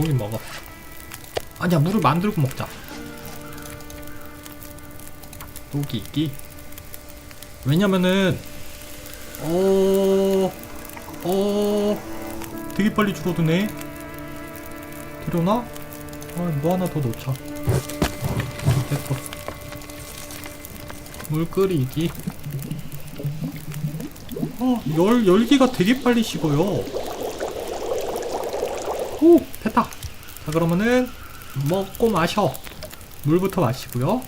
고기 먹어. 아니야 물을 만들고 먹자. 고기 있기. 왜냐면은 어, 어, 되게 빨리 줄어드네. 들여나? 아, 뭐 하나 더 넣자. 됐어. 물 끓이기. 어, 열, 열기가 되게 빨리 식어요. 오. 자, 그러면은, 먹고 마셔. 물부터 마시고요.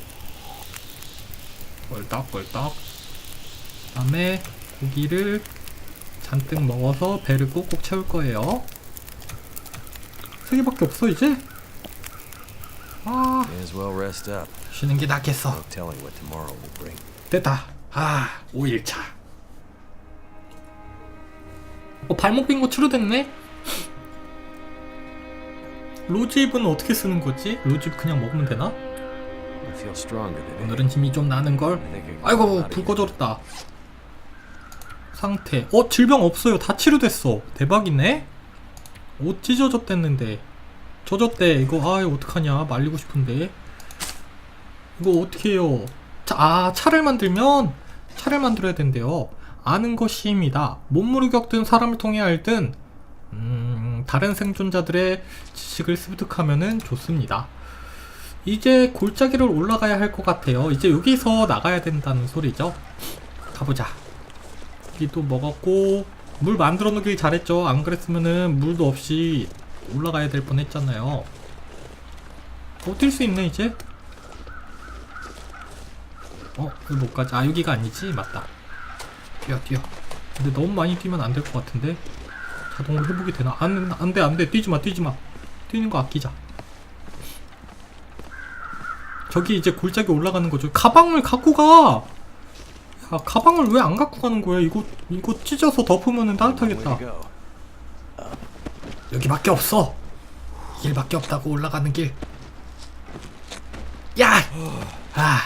꿀떡꿀떡. 다음에, 고기를 잔뜩 먹어서 배를 꼭꼭 채울 거예요. 세 개밖에 없어, 이제? 아. 쉬는 게 낫겠어. 됐다. 아, 5일차. 어, 발목 빈거 치료됐네? 로즈잎은 어떻게 쓰는 거지? 로즈잎 그냥 먹으면 되나? 오늘은 힘이 좀 나는 걸. 아이고, 불 꺼졌다. 상태. 어, 질병 없어요. 다 치료됐어. 대박이네? 옷 찢어졌댔는데. 젖었대. 이거, 아, 어떡하냐. 말리고 싶은데. 이거 어떻게 해요? 차, 아, 차를 만들면 차를 만들어야 된대요. 아는 것이 힘이다. 몸무를 겪든 사람을 통해 알든 음, 다른 생존자들의 지식을 습득하면은 좋습니다. 이제 골짜기를 올라가야 할 것 같아요. 이제 여기서 나가야 된다는 소리죠. 가보자. 여기 또 먹었고 물 만들어 놓길 잘했죠. 안 그랬으면은 물도 없이 올라가야 될 뻔했잖아요. 어뛸 수 있네 이제. 어, 여기 못 가지. 아, 여기가 아니지? 맞다. 뛰어, 뛰어. 근데 너무 많이 뛰면 안 될 것 같은데? 자동으로 회복이 되나? 안, 안 돼, 안 돼. 뛰지 마, 뛰지 마. 뛰는 거 아끼자. 저기 이제 골짜기 올라가는 거죠. 가방을 갖고 가! 야, 가방을 왜 안 갖고 가는 거야? 이거, 이거 찢어서 Way 따뜻하겠다. 여기밖에 없어. 이 길밖에 없다고 올라가는 길. 야! 아,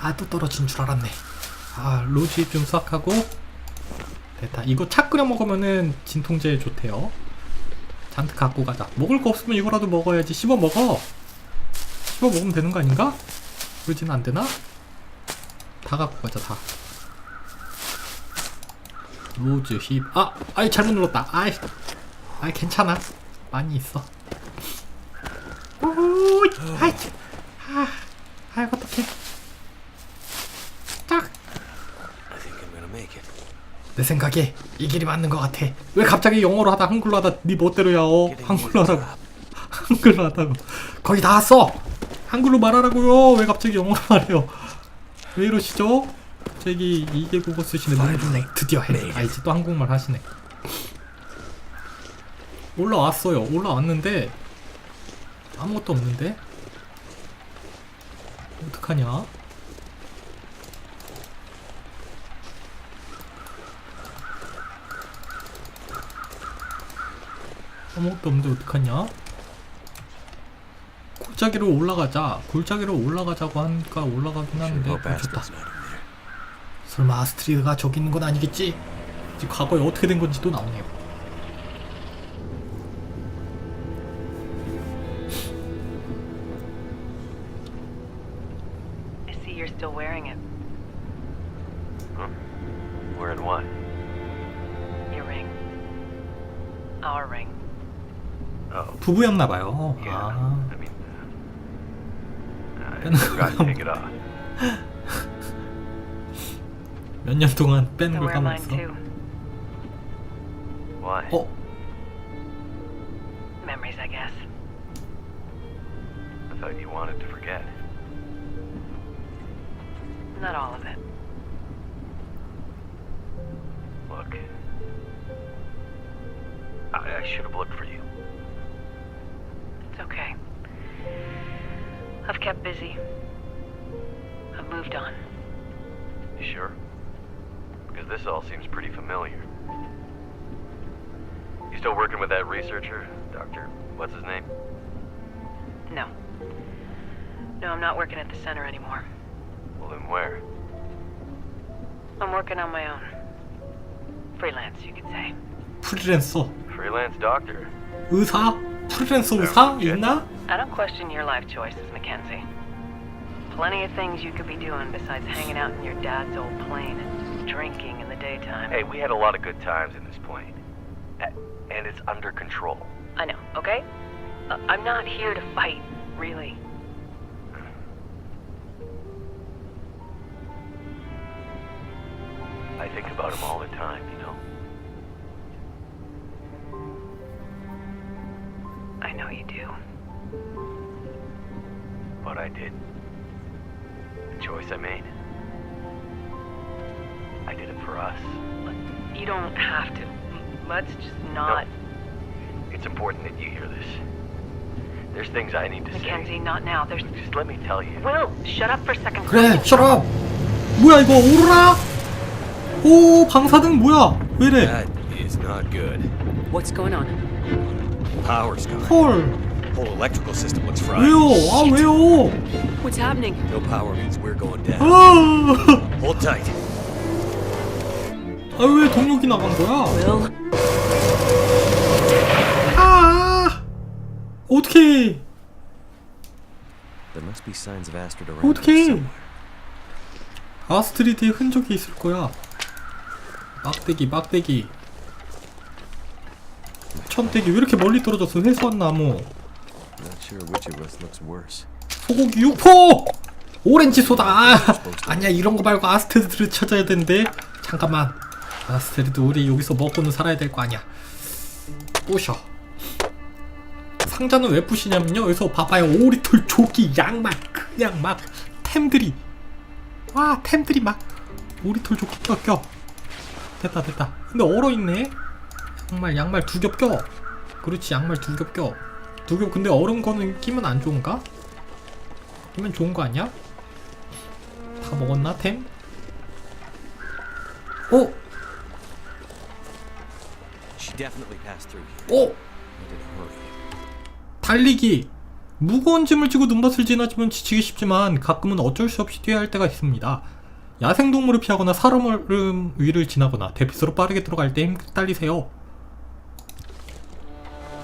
아, 또 떨어진 줄 알았네. 아, 로지 좀 싹 하고. 됐다. 이거 차 끓여 먹으면은 진통제에 좋대요. 잔뜩 갖고 가자. 먹을 거 없으면 이거라도 먹어야지. 씹어 먹어. 씹어 먹으면 되는 거 아닌가? 그러진 안 되나? 다 갖고 가자, 다. 로즈 힙. 아, 아이, 잘못 눌렀다. 아이. 아이 괜찮아 많이 있어 오이 아이 아 아이 어떡해 딱내 I think I'm gonna make it. 생각에 이 길이 맞는 것 같아. 왜 갑자기 영어로 하다 한글로 하다 네 멋대로야 어? 한글로 하라고. 한글로 하다고. 거의 다 왔어. 한글로 말하라고요. 왜 갑자기 영어로 말해요? 왜 이러시죠? 저기 이게 국어 쓰시네 문중네. 드디어 해. 아, 이제 또 한국말 하시네. 올라왔어요. 올라왔는데 아무것도 없는데? 어떡하냐 아무것도 없는데 어떡하냐 골짜기로 올라가자 골짜기로 올라가자고 하니까 올라가긴 하는데 좋다. 설마 아스트리드가 저기 있는 건 아니겠지? 이제 과거에 어떻게 된 건지 또 나오네요. 부부였나 봐요. 아, I mean, uh, I Then- forgot to take it off. 몇년 동안 I 빼는 걸 wear mine 까먹었어. 어, Memories, I guess. I thought you wanted to forget. Not all of it. Look, I, I should have looked for kept busy. I've moved on. You sure? Because this all seems pretty familiar. You still working with that researcher, Doctor? What's his name? No. No, I'm not working at the center anymore. Well, then where? I'm working on my own. Freelance, you could say. 프리랜서. Freelance doctor. 의사? 프리랜서 의사? 있나? I don't question your life choices, Mackenzie. Plenty of things you could be doing besides hanging out in your dad's old plane and drinking in the daytime. Hey, we had a lot of good times in this plane. And it's under control. I know, okay? Uh, I'm not here to fight, really. Let's just not. It's important that you hear this. There's things I need to Mackenzie, say. not now. There's. Just let me tell you. Will, shut up for a second. 그래 셔럽 뭐야 이거 오로라? 오 방사등 뭐야 왜래 That is not good. What's going on? Power's gone. 헐 Whole electrical system looks fried. 왜요 아 왜요 What's happening? No power means we're going down. 아왜. 동력이 나간 거야? 아! 어떻게 어떻게. 아스트리드의 흔적이 있을 거야. 막대기 막대기. 천대기 왜 이렇게 멀리 떨어졌어 회수한 나무. 소고기 육포! 오렌지 소다! 아, 아니야 이런 거 말고 아스테리드를 찾아야 되는데. 잠깐만 아스테리드 우리 여기서 먹고는 살아야 될 거 아니야. 부셔. 상자는 왜 부시냐면요. 여기서 봐봐요. 오리털 조기 양말 그냥 막 템들이. 와 템들이 막 오리털 조기 껴껴. 됐다 됐다. 근데 얼어있네. 양말 양말 두 겹 껴. 그렇지 양말 두 겹 껴. 두 겹 근데 얼은 거는 끼면 안 좋은가? 끼면 좋은 거 아니야? 다 먹었나 템? 어? 달리기 무거운 짐을 지고 눈밭을 지나치면 지치기 쉽지만 가끔은 어쩔 수 없이 뛰어야 할 때가 있습니다. 야생동물을 피하거나 사람 위를 지나거나 대피소로 빠르게 들어갈 때 힘 달리세요.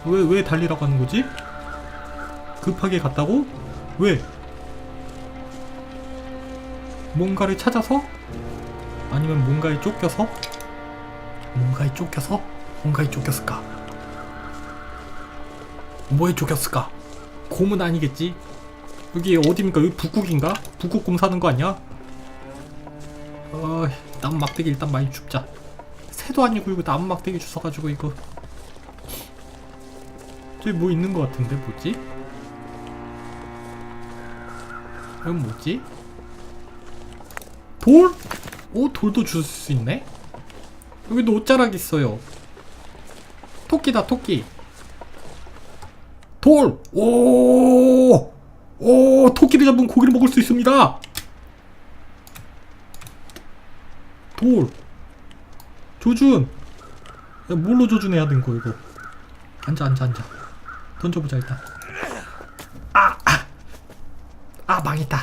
왜, 왜 달리라고 하는 거지? 급하게 갔다고? 왜? 뭔가를 찾아서? 아니면 뭔가에 쫓겨서? 뭔가에 쫓겨서? 뭔가에 쫓겼을까? 뭐에 쫓겼을까? 곰은 아니겠지? 여기 어디입니까? 여기 북극인가? 북극곰 사는 거 아니야? 어이, 나무 막대기 일단 많이 줍자. 새도 아니고 이거 나무 막대기 주워가지고 이거. 저기 뭐 있는 거 같은데 뭐지? 이건 뭐지? 돌? 오 돌도 줄 수 있네? 여기도 옷자락 있어요. 토끼다 토끼. 돌! 오! 오! 토끼를 잡으면 고기를 먹을 수 있습니다! 돌! 조준! 야, 뭘로 조준해야 된 거, 이거? 앉아, 앉아, 앉아. 던져보자, 일단. 아! 아! 아, 망했다.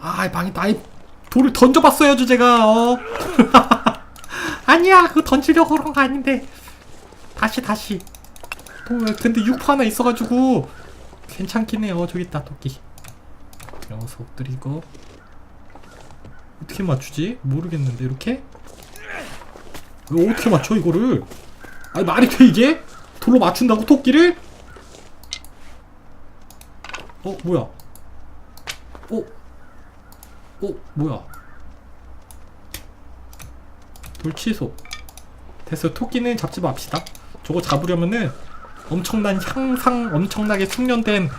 아, 망했다. 아이, 돌을 던져봤어야죠, 제가, 어? 아니야, 그거 던지려고 그런 거 아닌데. 다시, 다시. 또 근데 육포 하나 있어가지고 괜찮긴 해요 저기 있다 토끼 녀석들 이거 어떻게 맞추지? 모르겠는데 이렇게? 이거 어떻게 맞춰 이거를? 아니 말이 돼 이게? 돌로 맞춘다고 토끼를? 어 뭐야? 어? 어 뭐야? 돌 취소 됐어 토끼는 잡지 맙시다 저거 잡으려면은 엄청난 향상 엄청나게 숙련된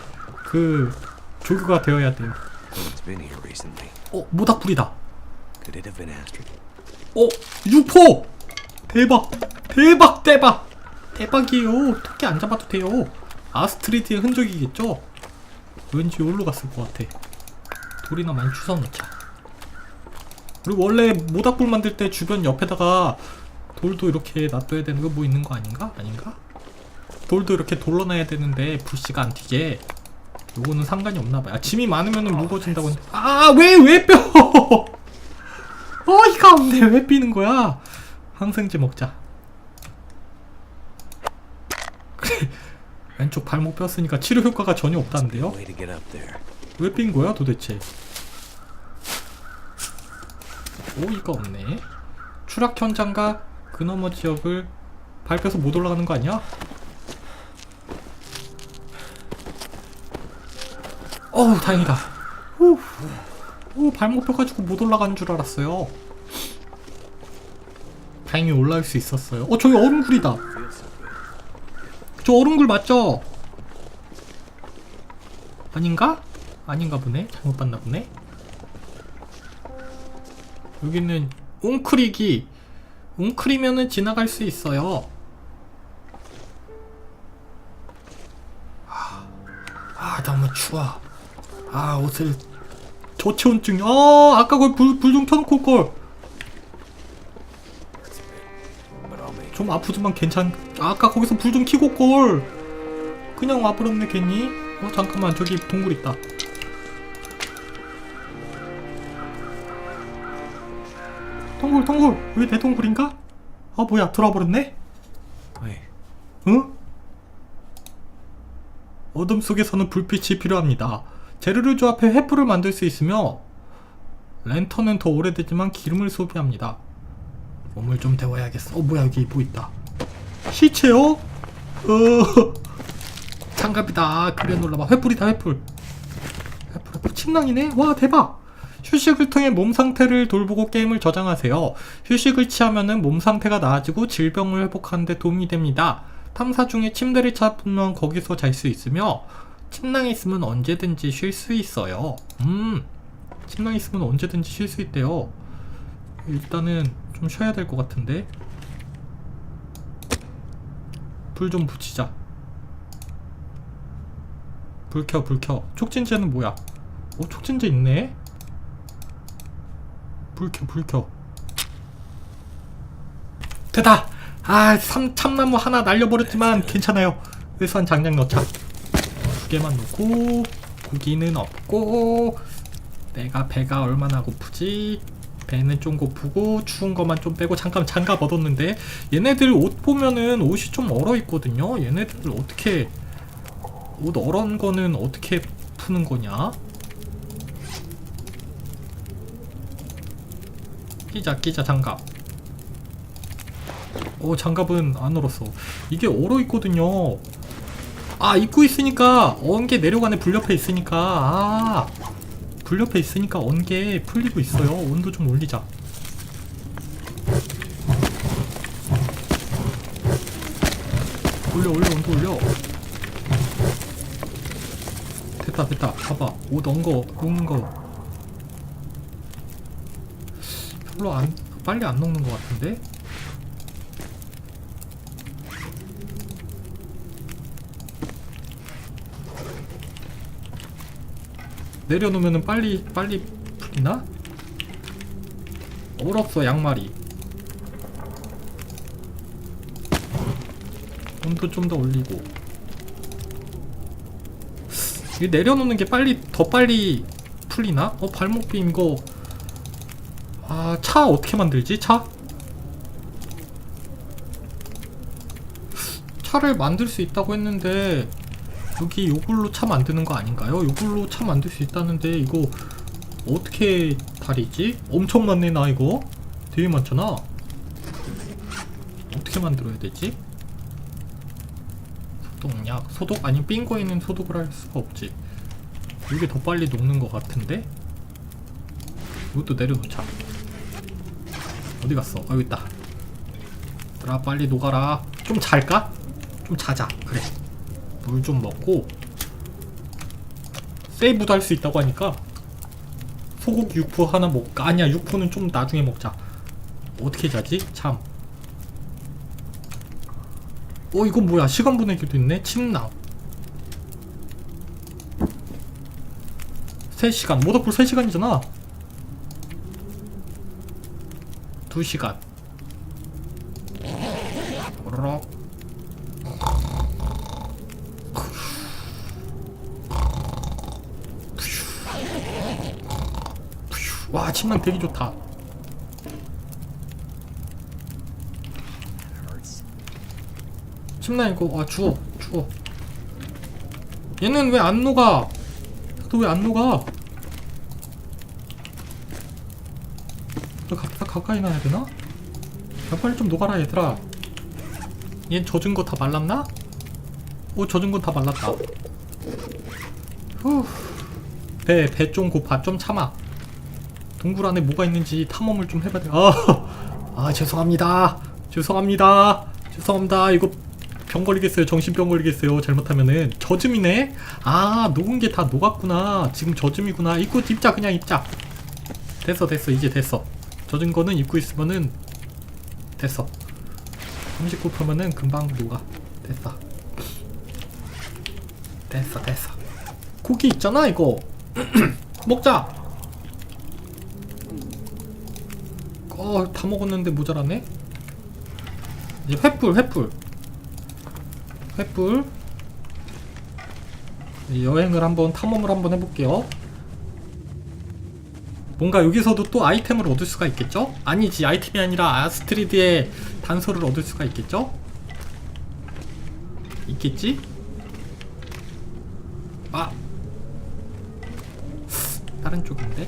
그 조교가 되어야 돼요. 어 모닥불이다. 어 육포 대박 대박 대박 대박이에요. 토끼 안 잡아도 돼요. 아스트리드의 흔적이겠죠? 왠지 여기로 갔을 것 같아. 돌이나 많이 주워 놓자. 그리고 원래 모닥불 만들 때 주변 옆에다가 돌도 이렇게 놔둬야 되는 거 뭐 있는 거 아닌가? 아닌가? 돌도 이렇게 돌러놔야 되는데 불씨가 안 튀게 요거는 상관이 없나 봐요 아, 짐이 많으면 무거워진다고 했는데 아왜 왜 뼈? 어이가 없네 왜 삐는 거야 항생제 먹자 그래 왼쪽 발목 뼈으니까 치료 효과가 전혀 없다는데요? 왜 삔 거야 도대체? 오이가 없네. 추락 현장과 그너머 지역을 밟혀서 못 올라가는 거 아니야? 어우 다행이다. 후. 오 발목 펴가지고 못 올라가는 줄 알았어요. 다행히 올라올 수 있었어요. 어 저기 얼음굴이다. 저 얼음굴 맞죠? 아닌가? 아닌가 보네. 잘못 봤나 보네. 여기는 웅크리기. 웅크리면은 지나갈 수 있어요. 아, 아 너무 추워. 아 옷을 저체온증. 아 아까 거기 불불 좀 켜놓고 올 걸. But I'll make 좀 아프지만 괜찮. 아까 거기서 불 좀 켜고 올 걸. 그냥 와버렸네 괜히. 어 잠깐만 저기 동굴 있다. 동굴 동굴 왜내 동굴인가? 아 뭐야 들어와버렸네? Wait. 응? 어둠 속에서는 불빛이 필요합니다. 재료를 조합해 횃불을 만들 수 있으며 랜턴은 더 오래되지만 기름을 소비합니다. 몸을 좀 데워야겠어. 어 뭐야 여기 뭐 있다. 시체요? 어 장갑이다. 그래 놀라봐. 횃불이다 횃불. 횃불 횃불 침낭이네. 와 대박. 휴식을 통해 몸 상태를 돌보고 게임을 저장하세요. 휴식을 취하면은 몸 상태가 나아지고 질병을 회복하는 데 도움이 됩니다. 탐사 중에 침대를 찾으면 거기서 잘 수 있으며 침낭이 있으면 언제든지 쉴 수 있어요. 음. 침낭이 있으면 언제든지 쉴 수 있대요. 일단은 좀 쉬어야 될 것 같은데. 불 좀 붙이자. 불 켜, 불 켜. 촉진제는 뭐야? 오, 촉진제 있네? 불 켜, 불 켜. 됐다! 아, 삼, 참나무 하나 날려버렸지만 괜찮아요. 외선 장작 넣자. 두 개만 넣고, 고기는 없고, 내가 배가 얼마나 고프지? 배는 좀 고프고, 추운 것만 좀 빼고, 잠깐 장갑 얻었는데, 얘네들 옷 보면은 옷이 좀 얼어 있거든요? 얘네들 어떻게, 옷 얼은 거는 어떻게 푸는 거냐? 끼자 끼자 장갑. 오 장갑은 안 얼었어. 이게 얼어 있거든요. 아 입고 있으니까 언게 내려가네 불 옆에 있으니까. 아 불 옆에 있으니까 언게 풀리고 있어요. 온도 좀 올리자. 올려 올려 온도 올려. 됐다 됐다. 봐봐. 옷 엉거 녹는 거 별로 안 빨리 안 녹는 것 같은데 내려놓으면은 빨리 빨리 풀리나? 얼었어 양말이 온도 좀 더 올리고 이 내려놓는 게 빨리 더 빨리 풀리나? 어 발목 빔 이거 아 차 어떻게 만들지 차? 차를 만들 수 있다고 했는데 여기 요걸로 차 만드는 거 아닌가요? 요걸로 차 만들 수 있다는데 이거 어떻게 다리지? 엄청 많네 나 이거 되게 많잖아 어떻게 만들어야 되지? 소독약 소독 아니 빙고에는 소독을 할 수가 없지 이게 더 빨리 녹는 것 같은데 이것도 내려놓자 어디 갔어? 아 여기 있다. 얘들아 빨리 녹아라. 좀 잘까? 좀 자자. 그래. 물 좀 먹고 세이브도 할 수 있다고 하니까 소고기 육포 하나 먹을까? 아니야 육포는 좀 나중에 먹자. 어떻게 자지? 참. 어 이건 뭐야? 시간 보내기도 있네? 침낭. 3시간. 모더풀 3시간이잖아 2시간 오르륵 와 침낭 되게 좋다 침낭 이거 와 추워 추워 얘는 왜 안 녹아? 또 왜 안 녹아? 너 가, 가, 가까이 놔야 되나? 야, 빨리 좀 녹아라 얘들아. 얘 젖은 거 다 말랐나? 오 젖은 건다 말랐다. 후배 배 좀 고파. 좀 참아. 동굴 안에 뭐가 있는지 탐험을 좀 해봐야 돼. 아, 아 죄송합니다. 죄송합니다. 죄송합니다. 이거 병 걸리겠어요. 정신병 걸리겠어요. 잘못하면은. 젖음이네? 아 녹은 게 다 녹았구나. 지금 젖음이구나. 입고 입자 그냥 입자. 됐어 됐어. 이제 됐어 젖은 거는 입고 있으면은 됐어. 39%면은 금방 녹아. 됐어. 됐어 됐어. 고기 있잖아 이거. 먹자. 어다 먹었는데 모자라네? 이제 횃불 횃불. 횃불. 이 여행을 한번 탐험을 한번 해볼게요 뭔가 여기서도 또 아이템을 얻을 수가 있겠죠? 아니지 아이템이 아니라 아스트리드의 단서를 얻을 수가 있겠죠? 있겠지? 아 다른 쪽인데?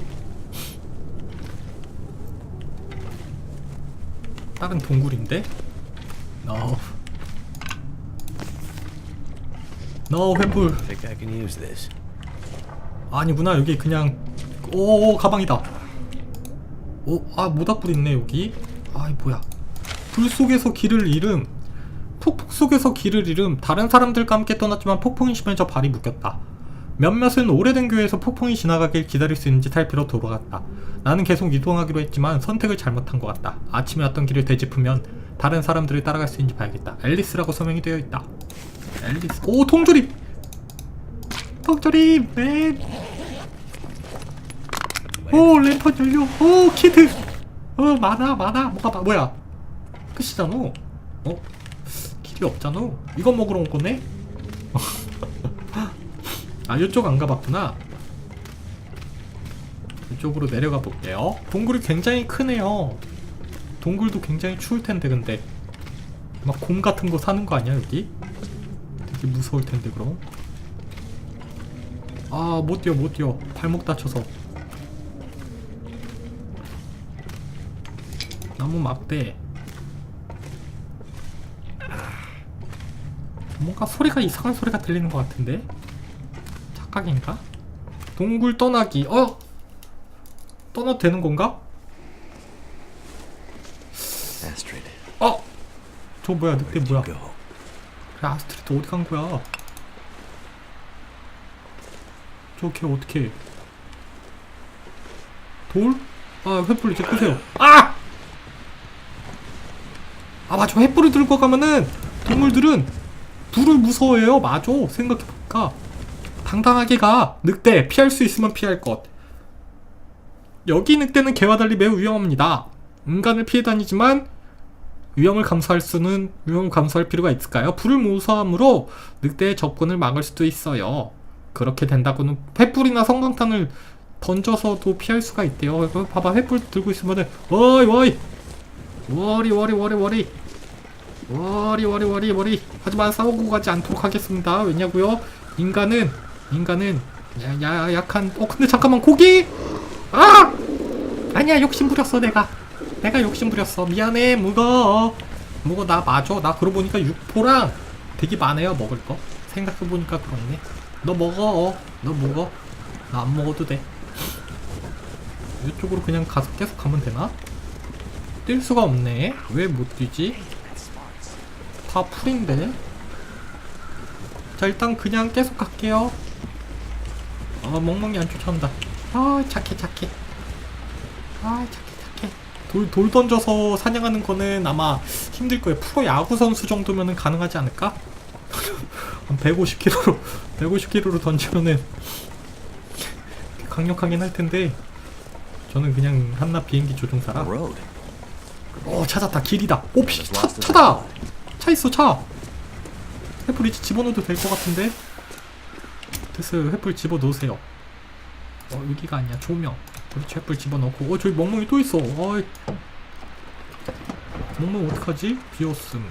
다른 동굴인데? No No this. 아니구나 여기 그냥 오 가방이다. 오아 모닥불 있네 여기. 아이 뭐야. 불 속에서 길을 잃음. 폭풍 속에서 길을 잃음. 다른 사람들과 함께 떠났지만 폭풍이 심해져 발이 묶였다. 몇몇은 오래된 교회에서 폭풍이 지나가길 기다릴 수 있는지 살피러 돌아갔다. 나는 계속 이동하기로 했지만 선택을 잘못한 것 같다. 아침에 왔던 길을 되짚으면 다른 사람들을 따라갈 수 있는지 봐야겠다. 앨리스라고 서명이 되어 있다. 앨리스. 오 통조림! 통조림! 맨 오 랜턴 열려 오 키드. 어 많아 많아. 뭐가 마, 뭐야? 끝이잖아. 어? 길이 없잖아. 이거 먹으러 온 거네? 아 이쪽 안 가봤구나. 이쪽으로 내려가 볼게요. 동굴이 굉장히 크네요. 동굴도 굉장히 추울 텐데 근데. 막 곰 같은 거 사는 거 아니야 여기? 되게 무서울 텐데 그럼. 아못 뛰어 못 뛰어. 발목 다쳐서 나무 막대 뭔가 소리가 이상한 소리가 들리는 것 같은데 착각인가? 동굴 떠나기 어? 떠나도 되는 건가? 어? 저 뭐야 늑대 뭐야? 그래 아스트리드 어디 간 거야 저걔 어떻게 돌? 아 횃불 이제 끄세요 아! 아 맞아. 횃불을 들고 가면은 동물들은 불을 무서워해요. 맞아. 생각해보니까. 당당하게 가. 늑대. 피할 수 있으면 피할 것. 여기 늑대는 개와 달리 매우 위험합니다. 인간을 피해 다니지만 위험을 감수할 수는 위험을 감수할 필요가 있을까요? 불을 무서함으로 늑대의 접근을 막을 수도 있어요. 그렇게 된다고는 횃불이나 성광탄을 던져서도 피할 수가 있대요. 봐봐. 횃불 들고 있으면은 어이 어이. 워리 워리 워리 워리 워리 워리 워리 워리. 하지만 싸우고 가지 않도록 하겠습니다. 왜냐고요? 인간은 인간은 야, 야 약한 어 근데 잠깐만 고기! 아! 아니야 욕심 부렸어 내가. 내가 욕심 부렸어. 미안해 묵어. 묵어 나 맞아 나 그러고 보니까 육포랑 되게 많아요 먹을 거. 생각해보니까 그렇네. 너 먹어. 너 먹어. 나 안 먹어도 돼. 이쪽으로 그냥 가서 계속 가면 되나? 뛸 수가 없네. 왜 못 뛰지? 다 풀인데? 자 일단 그냥 계속 갈게요. 아 멍멍이 안 쫓아온다. 아 착해 착해. 아 착해 착해. 돌, 돌 던져서 사냥하는 거는 아마 힘들 거예요. 프로 야구 선수 정도면은 가능하지 않을까? 한 150kg로 150kg로 던지면은 강력하긴 할 텐데 저는 그냥 한낱 비행기 조종사라. Road. 어 찾았다. 길이다. 오 피, 차, 차다 차 있어 차! 이제 집어넣어도 될 것 같은데? 됐어요. 횃불 집어넣으세요. 어 여기가 아니야. 조명. 그렇지 횃불 집어넣고. 어 저기 멍멍이 또 있어. 어이. 멍멍 어떡하지? 비었음.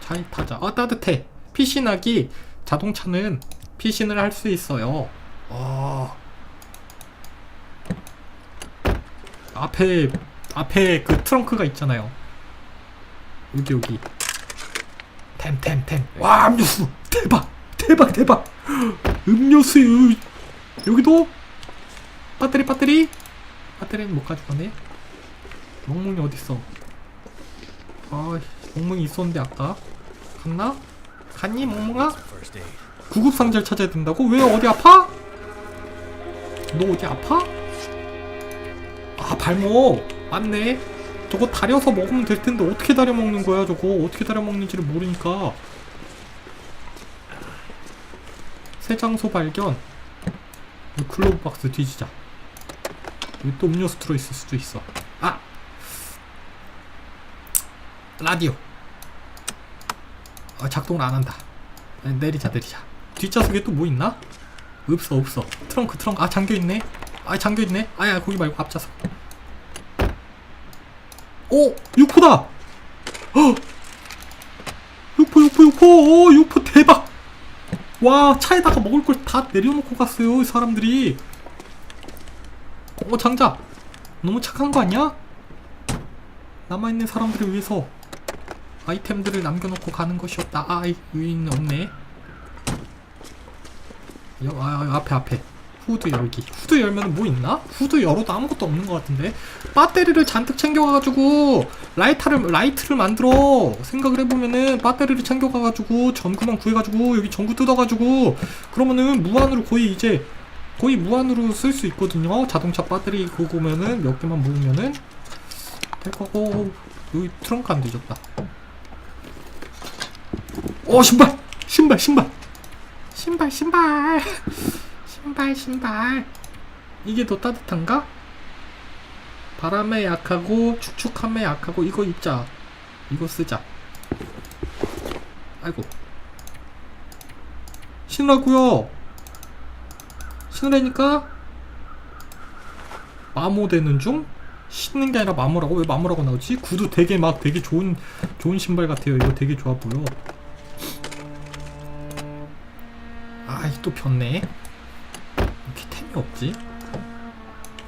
차에 타자. 아 따뜻해. 피신하기. 자동차는 피신을 할 수 있어요. 어. 앞에 앞에 그 트렁크가 있잖아요. 여기 여기. 템템템. 와 음료수 대박 대박 대박. 음료수 여기도 배터리 배터리 배터리는 못 가져가네. 멍멍이 어딨어? 아 멍멍이 있었는데 아까 갔나? 갔니 멍멍아? 구급 상자를 찾아야 된다고? 왜 어디 아파? 너 어디 아파? 아 발목 맞네 저거 다려서 먹으면 될 텐데 어떻게 다려 먹는 거야 저거? 어떻게 다려 먹는지를 모르니까. 새 장소 발견. 이 클로브 박스 뒤지자. 여기 또 음료수 들어있을 수도 있어. 아! 라디오. 아, 작동을 안 한다. 아, 내리자 내리자. 뒷좌석에 또 뭐 있나? 없어 없어. 트렁크 트렁크. 아 잠겨있네. 아 잠겨있네. 아야 거기 말고 앞좌석 오! 육포다! 어! 육포 육포 육포 오 육포 대박 와 차에다가 먹을 걸 다 내려놓고 갔어요 이 사람들이 어 장자 너무 착한 거 아니야? 남아있는 사람들을 위해서 아이템들을 남겨놓고 가는 것이었다 아 의인 없네 여, 아, 아, 앞에 앞에 후드 열기. 후드 열면 뭐 있나? 후드 열어도 아무것도 없는 것 같은데. 배터리를 잔뜩 챙겨가가지고 라이터를 라이트를 만들어. 생각을 해보면은 배터리를 챙겨가가지고 전구만 구해가지고 여기 전구 뜯어가지고 그러면은 무한으로 거의 이제 거의 무한으로 쓸 수 있거든요. 자동차 배터리 그거면은 몇 개만 모으면은. 될 거고. 여기 트렁크 안 뒤졌다. 오 신발! 신발 신발! 신발 신발 신발 신발. 이게 더 따뜻한가? 바람에 약하고 축축함에 약하고 이거 입자. 이거 쓰자. 아이고. 신으라고요. 신으라니까? 마모되는 중? 신는 게 아니라 마모라고? 왜 마모라고 나오지? 구두 되게 막 되게 좋은 좋은 신발 같아요. 이거 되게 좋아 보여. 아이 또 변네 없지?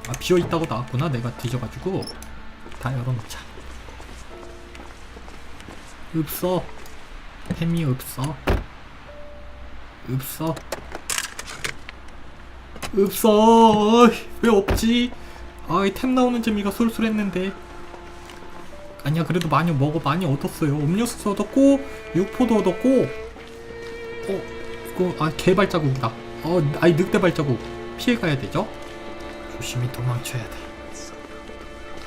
아 비어있다고 나왔구나. 내가 뒤져가지고. 다 열어놓자. 없어 템이 없어 없어 없어 왜 없지? 아이 템 나오는 재미가 쏠쏠했는데. 아니야 그래도 많이 먹어. 많이 얻었어요. 음료수도 얻었고 육포도 얻었고. 어 이거 아 개발자국이다. 어 아이 늑대 발자국 피해가야 되죠? 조심히 도망쳐야 돼.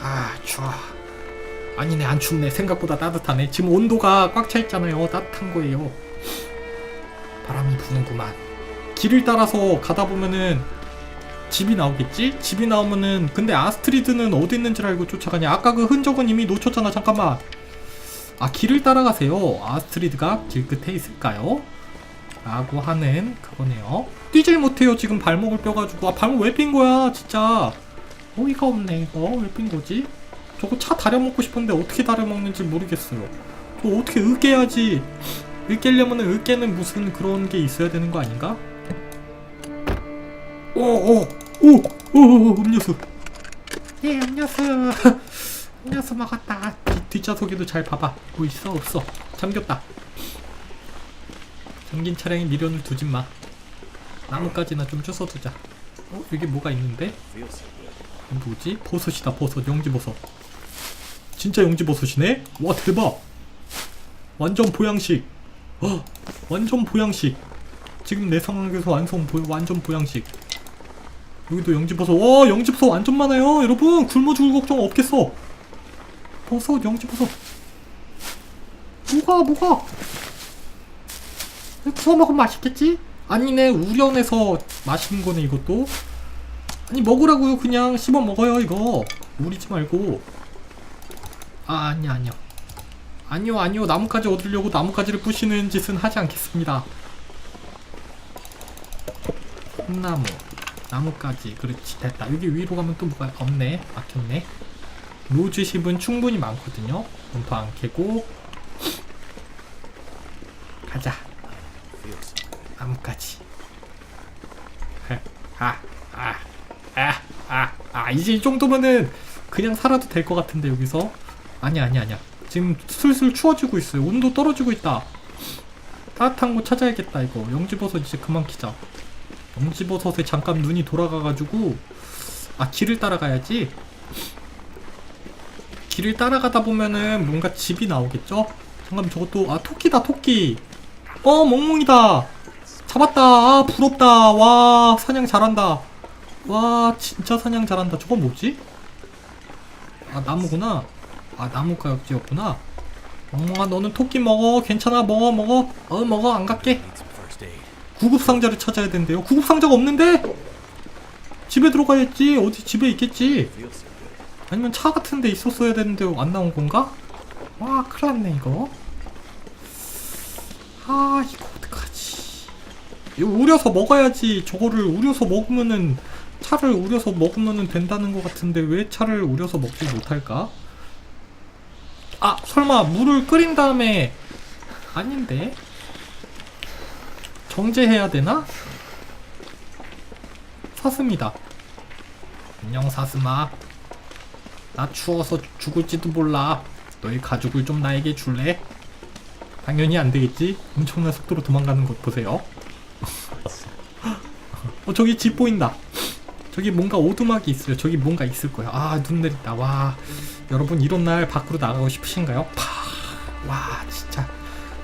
아 추워. 아니네 안 춥네 생각보다 따뜻하네. 지금 온도가 꽉 차 있잖아요. 따뜻한 거예요. 바람이 부는구만. 길을 따라서 가다 보면은 집이 나오겠지? 집이 나오면은 근데 아스트리드는 어디 있는지 알고 쫓아가냐? 아까 그 흔적은 이미 놓쳤잖아. 잠깐만. 아 길을 따라가세요. 아스트리드가 길 끝에 있을까요? 라고 하는 그거네요. 뛰질 못해요. 지금 발목을 뼈가지고. 아, 발목 왜삔 거야, 진짜. 어이가 없네, 이거. 왜삔 거지? 저거 차 다려 먹고 싶은데 어떻게 다려 먹는지 모르겠어요. 저 어떻게 으깨야지. 으깨려면은 으깨는 무슨 그런 게 있어야 되는 거 아닌가? 오, 오, 오, 오, 오, 음료수. 예, 음료수. 음료수 먹었다. 뒷, 뒷좌석에도 잘 봐봐. 뭐 있어, 없어. 잠겼다. 잠긴 차량에 미련을 두지 마. 나뭇가지나 좀 주워 두자. 어? 여기 뭐가 있는데? 뭐지? 버섯이다 버섯 용지버섯 진짜 용지버섯이네? 와 대박 완전 보양식 어 완전 보양식 지금 내 상황에서 완성 보, 완전 보양식 여기도 용지버섯 와 용지버섯 완전 많아요 여러분 굶어 죽을 걱정 없겠어 버섯 용지버섯 뭐가 뭐가 구워 먹으면 맛있겠지? 아니네 우려내서 맛있는 거네 이것도. 아니 먹으라고요 그냥. 씹어 먹어요 이거. 우리지 말고. 아 아니야 아니야 아니요 아니요. 나뭇가지 얻으려고 나뭇가지를 부시는 짓은 하지 않겠습니다. 콩나무 나뭇가지. 그렇지 됐다. 여기 위로 가면 또 뭐가 없네. 막혔네. 로즈십은 충분히 많거든요. 문파 안 캐고. 가자. 나뭇가지 아, 아, 아, 아, 아, 이제 이 정도면은 그냥 살아도 될 것 같은데 여기서 아니야, 아니야, 아니야. 지금 슬슬 추워지고 있어요. 온도 떨어지고 있다. 따뜻한 곳 찾아야겠다 이거. 영지버섯 이제 그만 키자. 영지버섯에 잠깐 눈이 돌아가가지고 아 길을 따라가야지. 길을 따라가다 보면은 뭔가 집이 나오겠죠? 잠깐 저것도 아 토끼다 토끼. 어 멍멍이다. 잡았다. 아 부럽다. 와 사냥 잘한다. 와 진짜 사냥 잘한다. 저건 뭐지? 아 나무구나. 아 나무 가역지였구나. 멍멍아 너는 토끼 먹어. 괜찮아 먹어 먹어. 어 먹어 안 갈게. Need some first aid. 구급 상자를 찾아야 된대요. 구급 상자가 없는데? 집에 들어가야지. 어디 집에 있겠지. 아니면 차 같은 데 있었어야 되는데 안 나온 건가? 와, 큰일 났네, 이거. 아. 이거 우려서 먹어야지. 저거를 우려서 먹으면은, 차를 우려서 먹으면은 된다는 것 같은데 왜 차를 우려서 먹지 못할까? 아, 설마 물을 끓인 다음에, 아닌데? 정제해야 되나? 사슴이다. 안녕, 사슴아. 나 추워서 죽을지도 몰라. 너의 가죽을 좀 나에게 줄래? 당연히 안 되겠지. 엄청난 속도로 도망가는 것 보세요. 어 저기 집 보인다. 저기 뭔가 오두막이 있어요. 저기 뭔가 있을 거야. 아눈 내린다. 와 여러분 이런 날 밖으로 나가고 싶으신가요? 파. 와 진짜.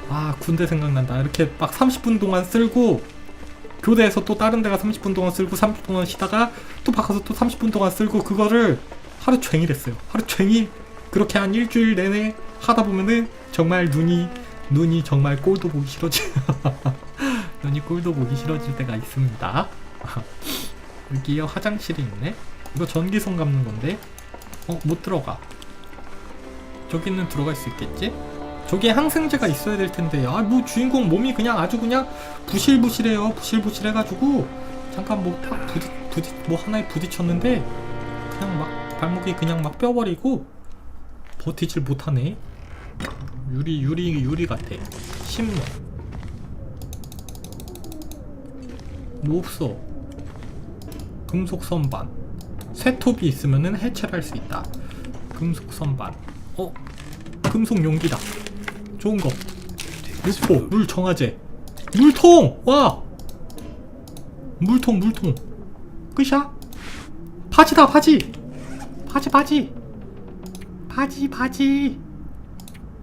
아 군대 생각난다. 이렇게 막 30분 동안 쓸고 교대에서 또 다른 데가 30분 동안 쓸고 30분 동안 쉬다가 또 바꿔서 또 30분 동안 쓸고 그거를 하루 종일 했어요. 하루 종일 그렇게 한 일주일 내내 하다 보면은 정말 눈이 눈이 정말 꼴도 보기 싫어지 눈이 꼴도 보기 싫어질 때가 있습니다. 여기에 화장실이 있네. 이거 전기선 감는 건데 어 못 들어가. 저기는 들어갈 수 있겠지? 저기에 항생제가 있어야 될 텐데 아 뭐 주인공 몸이 그냥 아주 그냥 부실부실해요 부실부실해가지고 잠깐 뭐탁 부딪 부딪 뭐 하나에 부딪혔는데 그냥 막 발목이 그냥 막 뼈버리고 버티질 못하네 유리 유리 유리 같아 신문 뭐 없어? 금속 선반. 쇠톱이 있으면은 해체를 할수 있다. 금속 선반. 어? 금속 용기다. 좋은 거. 육포 물 정화제 물통! 와! 물통 물통. 끝이야? 바지다 바지! 바지 바지! 바지 바지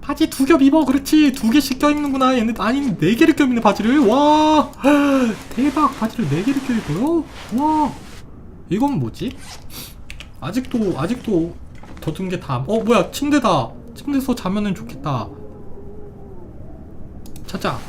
바지 두 겹 입어. 그렇지. 두 개씩 껴입는구나. 얘네 아니 네 개를 껴입는 바지를. 와. 대박. 바지를 네 개를 껴입어요? 와. 이건 뭐지? 아직도 아직도 더든 게다어 뭐야. 침대다. 침대에서 자면은 좋겠다. 자자